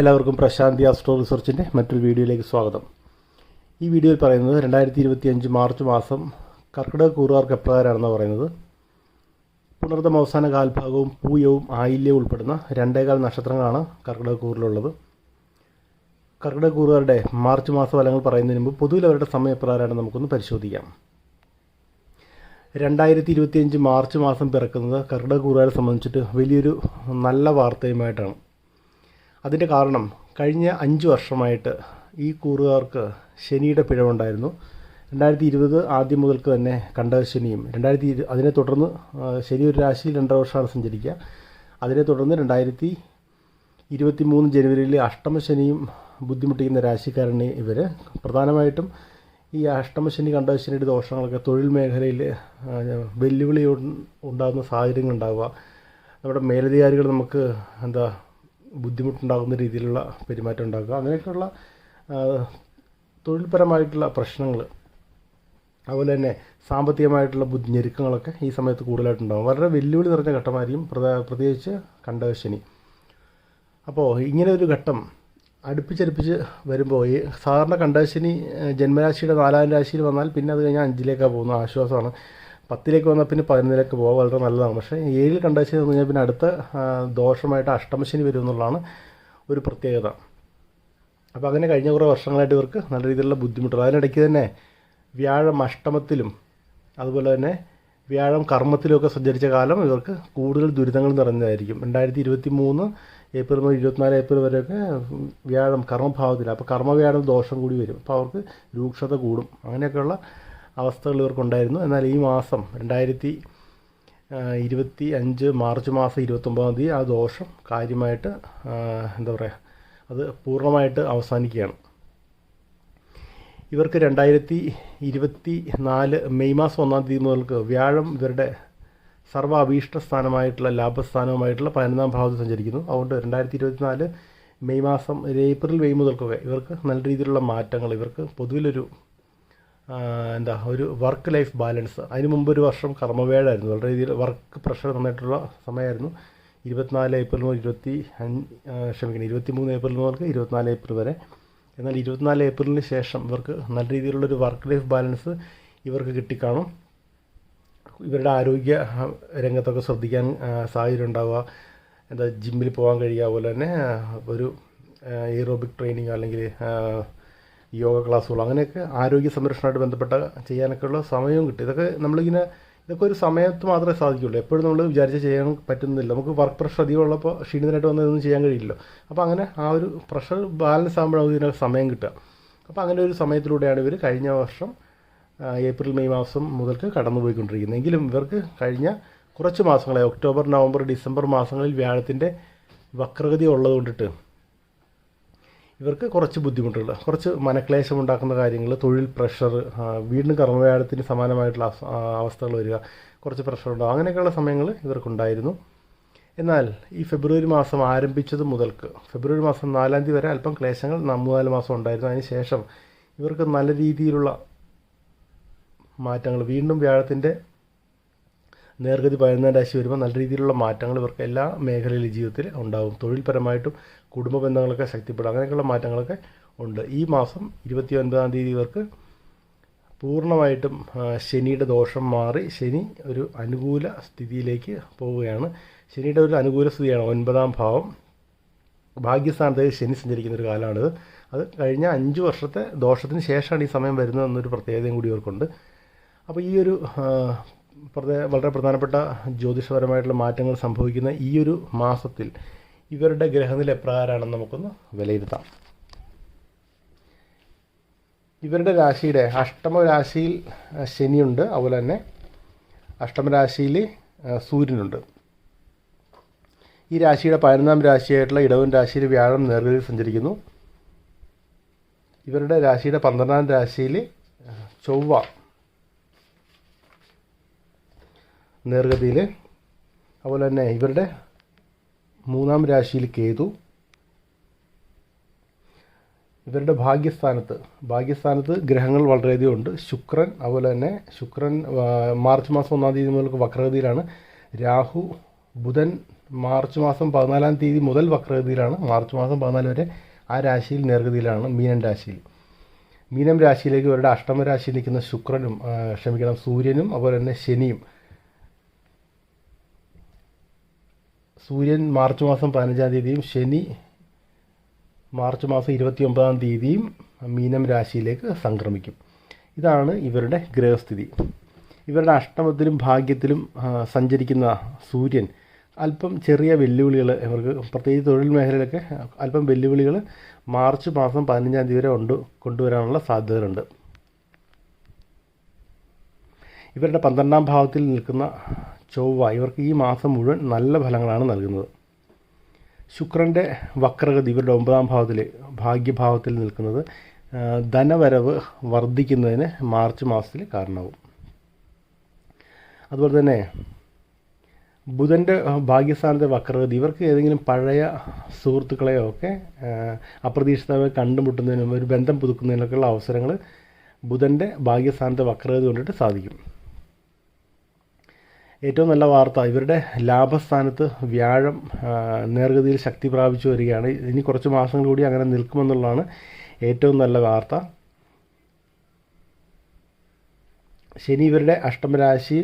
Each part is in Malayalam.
എല്ലാവർക്കും പ്രശാന്തി ആസ്ട്രോ റിസർച്ചിന്റെ മറ്റൊരു വീഡിയോയിലേക്ക് സ്വാഗതം. ഈ വീഡിയോയിൽ പറയുന്നത് രണ്ടായിരത്തി ഇരുപത്തി അഞ്ച് മാർച്ച് മാസം കർക്കിടക കൂറുകാർക്ക് എപ്രകാരമാണെന്ന് പറയുന്നത്. പുണർദം അവസാന കാൽഭാഗവും പൂയവും ആയില്യവും ഉൾപ്പെടുന്ന രണ്ടേകാൽ നക്ഷത്രങ്ങളാണ് കർക്കിടക കൂറിലുള്ളത്. കർക്കിടക കൂറുകാരുടെ മാർച്ച് മാസ ഫലങ്ങൾ പറയുന്നതിന് മുമ്പ് പൊതുവിൽ അവരുടെ സമയം എപ്രകാരമാണ് നമുക്കൊന്ന് പരിശോധിക്കാം. രണ്ടായിരത്തി ഇരുപത്തിയഞ്ച് മാർച്ച് മാസം പിറക്കുന്നത് കർക്കിടക കൂറുകാരെ സംബന്ധിച്ചിട്ട് വലിയൊരു നല്ല വാർത്തയുമായിട്ടാണ്. അതിന്റെ കാരണം കഴിഞ്ഞ അഞ്ച് വർഷമായിട്ട് ഈ കൂറുകാർക്ക് ശനിയുടെ പിഴവുണ്ടായിരുന്നു. രണ്ടായിരത്തി ഇരുപത് ആദ്യം മുതൽക്ക് തന്നെ കണ്ടശനിയും രണ്ടായിരത്തി ഇരു അതിനെ തുടർന്ന് ശനി ഒരു രാശിയിൽ രണ്ടര വർഷമാണ് സഞ്ചരിക്കുക. അതിനെ തുടർന്ന് രണ്ടായിരത്തി ഇരുപത്തി മൂന്ന് ജനുവരിയിൽ അഷ്ടമശനിയും ബുദ്ധിമുട്ടിക്കുന്ന രാശിക്കാരനെ ഇവർ പ്രധാനമായിട്ടും ഈ അഷ്ടമശനി കണ്ടശനിയുടെ ദോഷങ്ങളൊക്കെ തൊഴിൽ മേഖലയിൽ വെല്ലുവിളി ഉണ്ടാകുന്ന സാഹചര്യങ്ങൾ ഉണ്ടാവുക. നമ്മുടെ മേലധികാരികൾ നമുക്ക് എന്താ ബുദ്ധിമുട്ടുണ്ടാകുന്ന രീതിയിലുള്ള പെരുമാറ്റം ഉണ്ടാക്കുക. അങ്ങനെയൊക്കെയുള്ള തൊഴിൽപരമായിട്ടുള്ള പ്രശ്നങ്ങൾ അതുപോലെ തന്നെ സാമ്പത്തികമായിട്ടുള്ള ഞെരുക്കങ്ങളൊക്കെ ഈ സമയത്ത് കൂടുതലായിട്ടുണ്ടാകും. വളരെ വെല്ലുവിളി നിറഞ്ഞ ഘട്ടമായിരിക്കും പ്രത്യേകിച്ച് കണ്ടകശനി അപ്പോൾ ഇങ്ങനെ ഒരു ഘട്ടം അടുപ്പിച്ചടുപ്പിച്ച് വരുമ്പോൾ ഈ സാധാരണ കണ്ടകശനി ജന്മരാശിയുടെ നാലാം രാശിയിൽ വന്നാൽ പിന്നെ അത് കഴിഞ്ഞാൽ അഞ്ചിലേക്കാണ് പോകുന്നത്. ആശ്വാസമാണ്. പത്തിലേക്ക് വന്നാൽ പിന്നെ പതിനൊന്നിലേക്ക് പോകാൻ വളരെ നല്ലതാണ്. പക്ഷേ ഏഴിൽ കണ്ടാഴ്ച വന്നു കഴിഞ്ഞാൽ പിന്നെ അടുത്ത ദോഷമായിട്ട് അഷ്ടമശനി വരും എന്നുള്ളതാണ് ഒരു പ്രത്യേകത. അപ്പോൾ അങ്ങനെ കഴിഞ്ഞ കുറേ വർഷങ്ങളായിട്ട് ഇവർക്ക് നല്ല രീതിയിലുള്ള ബുദ്ധിമുട്ടുകൾ. അതിനിടയ്ക്ക് തന്നെ വ്യാഴം അഷ്ടമത്തിലും അതുപോലെ തന്നെ വ്യാഴം കർമ്മത്തിലുമൊക്കെ സഞ്ചരിച്ച കാലം ഇവർക്ക് കൂടുതൽ ദുരിതങ്ങൾ നിറഞ്ഞതായിരിക്കും. രണ്ടായിരത്തി ഇരുപത്തി മൂന്ന് ഏപ്രിൽ മുതൽ ഇരുപത്തിനാല് ഏപ്രിൽ വരെയൊക്കെ വ്യാഴം കർമ്മഭാവത്തിൽ അപ്പോൾ കർമ്മവ്യാഴം ദോഷം കൂടി വരും. അപ്പോൾ അവർക്ക് രൂക്ഷത കൂടും. അങ്ങനെയൊക്കെയുള്ള അവസ്ഥകൾ ഇവർക്കുണ്ടായിരുന്നു. എന്നാൽ ഈ മാസം രണ്ടായിരത്തി ഇരുപത്തി അഞ്ച് മാർച്ച് മാസം ഇരുപത്തൊമ്പതാം തീയതി ആ ദോഷം കാര്യമായിട്ട് എന്താ പറയുക അത് പൂർണമായിട്ട് അവസാനിക്കുകയാണ്. ഇവർക്ക് രണ്ടായിരത്തി ഇരുപത്തി നാല് മെയ് മാസം ഒന്നാം തീയതി മുതൽക്ക് വ്യാഴം ഇവരുടെ സർവ അഭീഷ്ട സ്ഥാനമായിട്ടുള്ള ലാഭസ്ഥാനവുമായിട്ടുള്ള പതിനൊന്നാം ഭാവത്തിൽ സഞ്ചരിക്കുന്നു. അതുകൊണ്ട് രണ്ടായിരത്തി ഇരുപത്തി നാല് മെയ് മാസം ഏപ്രിൽ മെയ് മുതൽക്കൊക്കെ ഇവർക്ക് നല്ല രീതിയിലുള്ള മാറ്റങ്ങൾ ഇവർക്ക് പൊതുവിലൊരു എന്താ ഒരു വർക്ക് ലൈഫ് ബാലൻസ് അതിന് മുമ്പ് ഒരു വർഷം കർമ്മവേടായിരുന്നു വളരെ രീതിയിൽ വർക്ക് പ്രഷർ നന്നായിട്ടുള്ള സമയമായിരുന്നു. ഇരുപത്തിനാല് ഏപ്രിൽ മുതൽ ഇരുപത്തി അഞ്ച് ക്ഷമിക്കണം ഇരുപത്തി മൂന്ന് ഏപ്രിൽ മുതൽ ഇരുപത്തിനാല് ഏപ്രിൽ വരെ. എന്നാൽ ഇരുപത്തിനാല് ഏപ്രിലിന് ശേഷം ഇവർക്ക് നല്ല രീതിയിലുള്ളൊരു വർക്ക് ലൈഫ് ബാലൻസ് ഇവർക്ക് കിട്ടിക്കാണും. ഇവരുടെ ആരോഗ്യ രംഗത്തൊക്കെ ശ്രദ്ധിക്കാൻ സാഹചര്യം ഉണ്ടാവുക. എന്താ ജിമ്മിൽ പോകാൻ കഴിയുക അതുപോലെ തന്നെ ഒരു എയറോബിക് ട്രെയിനിങ് അല്ലെങ്കിൽ യോഗ ക്ലാസ്സുകൾ അങ്ങനെയൊക്കെ ആരോഗ്യ സംരക്ഷണമായിട്ട് ബന്ധപ്പെട്ട ചെയ്യാനൊക്കെയുള്ള സമയവും കിട്ടി. ഇതൊക്കെ നമ്മളിങ്ങനെ ഇതൊക്കെ ഒരു സമയത്ത് മാത്രമേ സാധിക്കുള്ളൂ എപ്പോഴും നമ്മൾ വിചാരിച്ച് ചെയ്യാൻ പറ്റുന്നില്ല. നമുക്ക് വർക്ക് പ്രഷർ അധികം ഉള്ളപ്പോൾ ക്ഷീണിതനായിട്ട് വന്നാൽ ഇതൊന്നും ചെയ്യാൻ കഴിയില്ലല്ലോ. അപ്പോൾ അങ്ങനെ ആ ഒരു പ്രഷർ ബാലൻസ് ആകുമ്പോഴാണ് ഇതിനൊക്കെ സമയം കിട്ടുക. അപ്പോൾ അങ്ങനെ ഒരു സമയത്തിലൂടെയാണ് ഇവർ കഴിഞ്ഞ വർഷം ഏപ്രിൽ മെയ് മാസം മുതൽക്ക് കടന്നുപോയിക്കൊണ്ടിരിക്കുന്നത്. എങ്കിലും ഇവർക്ക് കഴിഞ്ഞ കുറച്ച് മാസങ്ങളായി ഒക്ടോബർ നവംബർ ഡിസംബർ മാസങ്ങളിൽ വ്യാഴത്തിന്റെ വക്രഗതി ഉള്ളത് കൊണ്ടിട്ട് ഇവർക്ക് കുറച്ച് ബുദ്ധിമുട്ടുകൾ. കുറച്ച് മനക്ലേശം ഉണ്ടാക്കുന്ന കാര്യങ്ങൾ തൊഴിൽ പ്രഷർ വീണ്ടും കർമ്മവ്യാഴത്തിന് സമാനമായിട്ടുള്ള അവസ്ഥകൾ വരിക കുറച്ച് പ്രഷർ ഉണ്ടാകും അങ്ങനെയൊക്കെയുള്ള സമയങ്ങൾ ഇവർക്കുണ്ടായിരുന്നു. എന്നാൽ ഈ ഫെബ്രുവരി മാസം ആരംഭിച്ചത് മുതൽക്ക് ഫെബ്രുവരി മാസം നാലാം തീയതി വരെ അല്പം ക്ലേശങ്ങൾ മൂന്നാൽ മാസം ഉണ്ടായിരുന്നു. അതിനുശേഷം ഇവർക്ക് നല്ല രീതിയിലുള്ള മാറ്റങ്ങൾ വീണ്ടും വ്യാഴത്തിന്റെ നേർഗതി പതിനൊന്നാം രാശി വരുമ്പോൾ നല്ല രീതിയിലുള്ള മാറ്റങ്ങൾ ഇവർക്ക് എല്ലാ മേഖലയിലും ജീവിതത്തിൽ ഉണ്ടാകും തൊഴിൽപരമായിട്ടും കുടുംബ ബന്ധങ്ങളൊക്കെ ശക്തിപ്പെടും. അങ്ങനെയൊക്കെയുള്ള മാറ്റങ്ങളൊക്കെ ഉണ്ട്. ഈ മാസം ഇരുപത്തി ഒൻപതാം തീയതി ഇവർക്ക് പൂർണമായിട്ടും ശനിയുടെ ദോഷം മാറി ശനി ഒരു അനുകൂല സ്ഥിതിയിലേക്ക് പോവുകയാണ്. ശനിയുടെ ഒരു അനുകൂല സ്ഥിതിയാണ് ഒൻപതാം ഭാവം. ഭാഗ്യസ്ഥാനത്തേക്ക് ശനി സഞ്ചരിക്കുന്ന ഒരു കാലമാണിത്. അത് കഴിഞ്ഞ അഞ്ച് വർഷത്തെ ദോഷത്തിന് ശേഷമാണ് ഈ സമയം വരുന്നതെന്നൊരു പ്രത്യേകതയും കൂടി ഇവർക്കുണ്ട്. അപ്പോൾ ഈ ഒരു വളരെ പ്രധാനപ്പെട്ട ജ്യോതിഷപരമായിട്ടുള്ള മാറ്റങ്ങൾ സംഭവിക്കുന്ന ഈ ഒരു മാസത്തിൽ ഇവരുടെ ഗ്രഹനില എപ്രകാരമാണെന്ന് നമുക്കൊന്ന് വിലയിരുത്താം. ഇവരുടെ രാശിയുടെ അഷ്ടമ രാശിയിൽ ശനിയുണ്ട്. അതുപോലെ തന്നെ അഷ്ടമരാശിയിൽ സൂര്യനുണ്ട്. ഈ രാശിയുടെ പതിനൊന്നാം രാശിയായിട്ടുള്ള ഇടവൻ രാശിയിൽ വ്യാഴം നേർഗതിയിൽ സഞ്ചരിക്കുന്നു. ഇവരുടെ രാശിയുടെ പന്ത്രണ്ടാം രാശിയിൽ ചൊവ്വ നേർഗതിയിൽ അതുപോലെ തന്നെ ഇവരുടെ മൂന്നാം രാശിയിൽ കേതു. ഇവരുടെ ഭാഗ്യസ്ഥാനത്ത് ഭാഗ്യസ്ഥാനത്ത് ഗ്രഹങ്ങൾ വളരെയധികം ഉണ്ട്. ശുക്രൻ അതുപോലെ തന്നെ ശുക്രൻ മാർച്ച് മാസം ഒന്നാം തീയതി മുതൽ വക്രഗതിയിലാണ്. രാഹു ബുധൻ മാർച്ച് മാസം പതിനാലാം തീയതി മുതൽ വക്രഗതിയിലാണ്. മാർച്ച് മാസം പതിനാല് വരെ ആ രാശിയിൽ നേർഗതിയിലാണ് മീനൻ രാശിയിൽ. മീനം രാശിയിലേക്ക് ഇവരുടെ അഷ്ടമ രാശിയിൽ നിൽക്കുന്ന ശുക്രനും ക്ഷമിക്കണം സൂര്യനും അതുപോലെ തന്നെ ശനിയും സൂര്യൻ മാർച്ച് മാസം പതിനഞ്ചാം തീയതിയും ശനി മാർച്ച് മാസം ഇരുപത്തി ഒമ്പതാം തീയതിയും മീനം രാശിയിലേക്ക് സംക്രമിക്കും. ഇതാണ് ഇവരുടെ ഗ്രഹസ്ഥിതി. ഇവരുടെ അഷ്ടമത്തിലും ഭാഗ്യത്തിലും സഞ്ചരിക്കുന്ന സൂര്യൻ അല്പം ചെറിയ വെല്ലുവിളികൾ ഇവർക്ക് പ്രത്യേകിച്ച് തൊഴിൽ മേഖലയിലൊക്കെ അല്പം വെല്ലുവിളികൾ മാർച്ച് മാസം പതിനഞ്ചാം തീയതി വരെ ഉണ്ട് കൊണ്ടുവരാനുള്ള സാധ്യതകളുണ്ട്. ഇവരുടെ പന്ത്രണ്ടാം ഭാവത്തിൽ നിൽക്കുന്ന ചൊവ്വ ഇവർക്ക് ഈ മാസം മുഴുവൻ നല്ല ഫലങ്ങളാണ് നൽകുന്നത്. ശുക്രന്റെ വക്രഗതി ഇവരുടെ ഒമ്പതാം ഭാവത്തിൽ ഭാഗ്യഭാവത്തിൽ നിൽക്കുന്നത് ധനവരവ് വർദ്ധിക്കുന്നതിന് മാർച്ച് മാസത്തിൽ കാരണമാകും അതുപോലെ തന്നെ ബുധന്റെ ഭാഗ്യസ്ഥാനത്തെ വക്രഗതി ഇവർക്ക് ഏതെങ്കിലും പഴയ സുഹൃത്തുക്കളെയോ ഒക്കെ അപ്രതീക്ഷിതമായി കണ്ടുമുട്ടുന്നതിനും ഒരു ബന്ധം പുതുക്കുന്നതിനൊക്കെയുള്ള അവസരങ്ങൾ ബുധന്റെ ഭാഗ്യസ്ഥാനത്തെ വക്രഗതി കൊണ്ടിട്ട് സാധിക്കും. ഏറ്റവും നല്ല വാർത്ത ഇവരുടെ ലാഭസ്ഥാനത്ത് വ്യാഴം നേർഗതിയിൽ ശക്തി പ്രാപിച്ചു വരികയാണ്. ഇനി കുറച്ച് മാസങ്ങൾ കൂടി അങ്ങനെ നിൽക്കുമെന്നുള്ളതാണ് ഏറ്റവും നല്ല വാർത്ത. ശനി ഇവരുടെ അഷ്ടമരാശി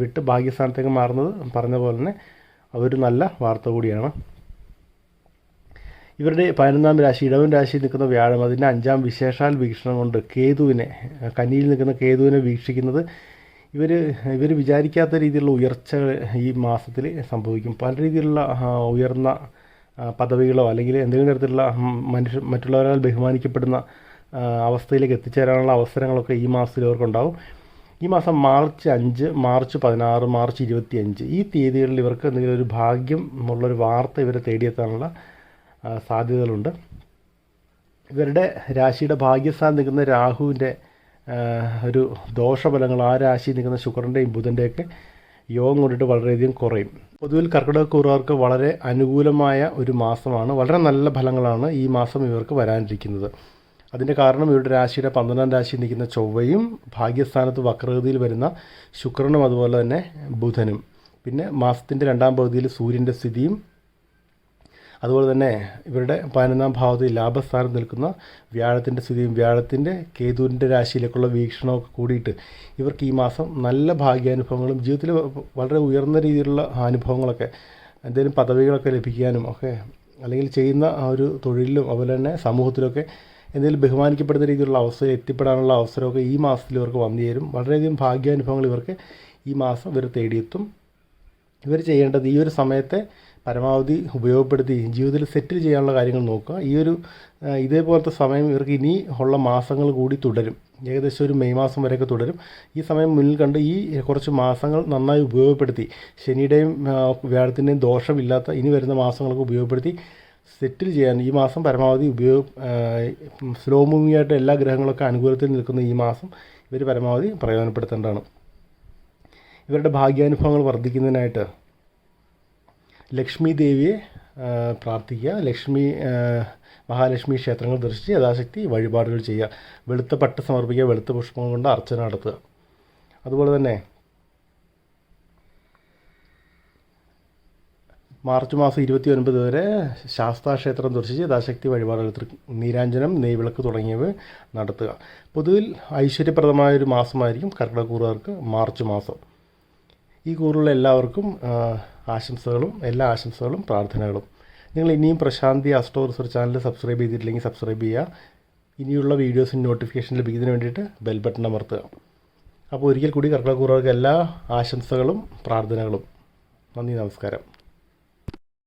വിട്ട് ഭാഗ്യസ്ഥാനത്തേക്ക് മാറുന്നത് പറഞ്ഞ പോലെ തന്നെ അതൊരു നല്ല വാർത്ത കൂടിയാണ്. ഇവരുടെ പതിനൊന്നാം രാശി ഇടവൻ രാശിയിൽ നിൽക്കുന്ന വ്യാഴം അതിന്റെ അഞ്ചാം വിശേഷാൽ വീക്ഷണം കൊണ്ട് കേതുവിനെ കന്നിയിൽ നിൽക്കുന്ന കേതുവിനെ വീക്ഷിക്കുന്നത് ഇവർ ഇവർ വിചാരിക്കാത്ത രീതിയിലുള്ള ഉയർച്ചകൾ ഈ മാസത്തിൽ സംഭവിക്കും. പല രീതിയിലുള്ള ഉയർന്ന പദവികളോ അല്ലെങ്കിൽ എന്തെങ്കിലും തരത്തിലുള്ള മനുഷ്യ മറ്റുള്ളവരാൽ ബഹുമാനിക്കപ്പെടുന്ന അവസ്ഥയിലേക്ക് എത്തിച്ചേരാനുള്ള അവസരങ്ങളൊക്കെ ഈ മാസത്തിൽ ഇവർക്കുണ്ടാവും ഈ മാസം മാർച്ച് അഞ്ച് മാർച്ച് പതിനാറ് മാർച്ച് ഇരുപത്തി അഞ്ച് ഈ തീയതികളിൽ ഇവർക്ക് എന്തെങ്കിലും ഒരു ഭാഗ്യം ഉള്ളൊരു വാർത്ത ഇവരെ തേടിയെത്താനുള്ള സാധ്യതകളുണ്ട്. ഇവരുടെ രാശിയുടെ ഭാഗ്യസ്ഥാനം നിൽക്കുന്ന രാഹുവിന്റെ ഒരു ദോഷഫലങ്ങൾ ആ രാശിയിൽ നിൽക്കുന്ന ശുക്രന്റെയും ബുധന്റെയൊക്കെ യോഗം കൊണ്ടിട്ട് വളരെയധികം കുറയും. പൊതുവിൽ കർക്കിടകക്കൂറുകാർക്ക് വളരെ അനുകൂലമായ ഒരു മാസമാണ്. വളരെ നല്ല ഫലങ്ങളാണ് ഈ മാസം ഇവർക്ക് വരാനിരിക്കുന്നത്. അതിന്റെ കാരണം ഇവരുടെ രാശിയുടെ പന്ത്രണ്ടാം രാശിയിൽ നിൽക്കുന്ന ചൊവ്വയും ഭാഗ്യസ്ഥാനത്ത് വക്രഗതിയിൽ വരുന്ന ശുക്രനും അതുപോലെ തന്നെ ബുധനും. പിന്നെ മാസത്തിന്റെ രണ്ടാം പകുതിയിൽ സൂര്യന്റെ സ്ഥിതിയും അതുപോലെ തന്നെ ഇവരുടെ പതിനൊന്നാം ഭാവത്തിൽ ലാഭസ്ഥാനം നിൽക്കുന്ന വ്യാഴത്തിന്റെ സ്ഥിതിയും വ്യാഴത്തിന്റെ കേതുവിന്റെ രാശിയിലേക്കുള്ള വീക്ഷണമൊക്കെ കൂടിയിട്ട് ഇവർക്ക് ഈ മാസം നല്ല ഭാഗ്യാനുഭവങ്ങളും ജീവിതത്തിൽ വളരെ ഉയർന്ന രീതിയിലുള്ള അനുഭവങ്ങളൊക്കെ എന്തെങ്കിലും പദവികളൊക്കെ ലഭിക്കാനും ഒക്കെ അല്ലെങ്കിൽ ചെയ്യുന്ന ആ ഒരു തൊഴിലിലും അതുപോലെ തന്നെ സമൂഹത്തിലൊക്കെ എന്തെങ്കിലും ബഹുമാനിക്കപ്പെടുന്ന രീതിയിലുള്ള അവസ്ഥയിൽ എത്തിപ്പെടാനുള്ള അവസരമൊക്കെ ഈ മാസത്തിൽ ഇവർക്ക് വന്നു ചേരും. വളരെയധികം ഭാഗ്യാനുഭവങ്ങൾ ഇവർക്ക് ഈ മാസം ഇവർ തേടിയെത്തും. ഇവർ ചെയ്യേണ്ടത് ഈ ഒരു സമയത്തെ പരമാവധി ഉപയോഗപ്പെടുത്തി ജീവിതത്തിൽ സെറ്റിൽ ചെയ്യാനുള്ള കാര്യങ്ങൾ നോക്കുക. ഈ ഒരു ഇതേപോലത്തെ സമയം ഇവർക്ക് ഇനി ഉള്ള മാസങ്ങൾ കൂടി തുടരും. ഏകദേശം ഒരു മെയ് മാസം വരെയൊക്കെ തുടരും. ഈ സമയം മുന്നിൽ കണ്ട് ഈ കുറച്ച് മാസങ്ങൾ നന്നായി ഉപയോഗപ്പെടുത്തി ശനിയുടെയും വ്യാഴത്തിന്റെയും ദോഷമില്ലാത്ത ഇനി വരുന്ന മാസങ്ങളൊക്കെ ഉപയോഗപ്പെടുത്തി സെറ്റിൽ ചെയ്യാൻ ഈ മാസം പരമാവധി ഉപയോഗ സ്ലോ മൂവിംഗ് ആയിട്ട് എല്ലാ ഗ്രഹങ്ങളൊക്കെ അനുകൂലത്തിൽ നിൽക്കുന്ന ഈ മാസം ഇവർ പരമാവധി പ്രയോജനപ്പെടുത്തേണ്ടതാണ്. ഇവരുടെ ഭാഗ്യാനുഭവങ്ങൾ വർദ്ധിക്കുന്നതിനായിട്ട് ലക്ഷ്മി ദേവിയെ പ്രാർത്ഥിക്കുക. ലക്ഷ്മി മഹാലക്ഷ്മി ക്ഷേത്രങ്ങൾ ദർശിച്ച് യഥാശക്തി വഴിപാടുകൾ ചെയ്യുക. വെളുത്ത പട്ട് സമർപ്പിക്കുക വെളുത്ത പുഷ്പങ്ങൾ കൊണ്ട് അർച്ചന നടത്തുക. അതുപോലെ തന്നെ മാർച്ച് മാസം ഇരുപത്തി ഒൻപത് വരെ ശാസ്താ ക്ഷേത്രം ദർശിച്ച് യഥാശക്തി വഴിപാടുകൾ നീരാഞ്ജനം നെയ്വിളക്ക് തുടങ്ങിയവ നടത്തുക. പൊതുവിൽ ഐശ്വര്യപ്രദമായൊരു മാസമായിരിക്കും കർക്കിടകൂറുകാർക്ക് മാർച്ച് മാസം. ഈ കൂറുള്ള എല്ലാവർക്കും ആശംസകളും എല്ലാ ആശംസകളും പ്രാർത്ഥനകളും. നിങ്ങൾ ഇനിയും Prashanthi astro research channel subscribe ചെയ്തിട്ടില്ലെങ്കിൽ സബ്സ്ക്രൈബ് ചെയ്യുക. ഇനിയുള്ള വീഡിയോസിന് നോട്ടിഫിക്കേഷൻ ലഭിക്കുന്നതിന് വേണ്ടിയിട്ട് ബെൽ ബട്ടൺ അമർത്തുക. അപ്പോൾ ഒരിക്കൽ കൂടി കർക്കിടകൂറുകാർക്ക് എല്ലാ ആശംസകളും പ്രാർത്ഥനകളും. നന്ദി നമസ്കാരം.